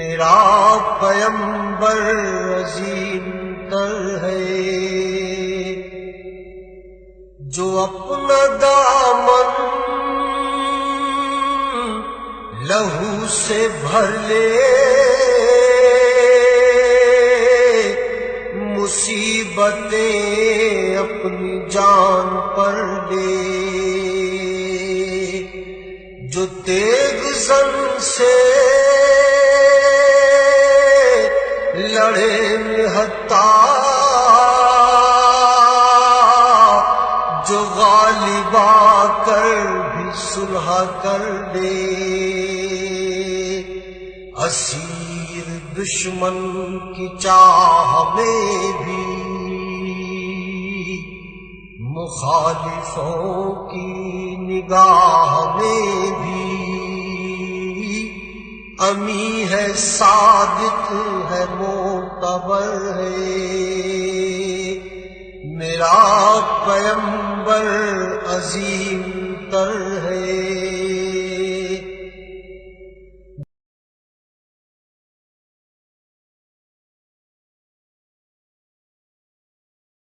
میرا پیمبر عظیم تر ہے۔ جو اپنا دامن لہو سے بھر لے، مصیبتیں اپنی جان پر لے جو تیگ زن سے لڑے نہتا جو غالب آ کر بھی سلح کر دے۔ اسیر دشمن کی چاہ میں بھی مخالفوں کی نگاہ میں بھی۔ امی ہے صادق ہے وہ معتبر ہے۔ میرا پیمبر عظیم تر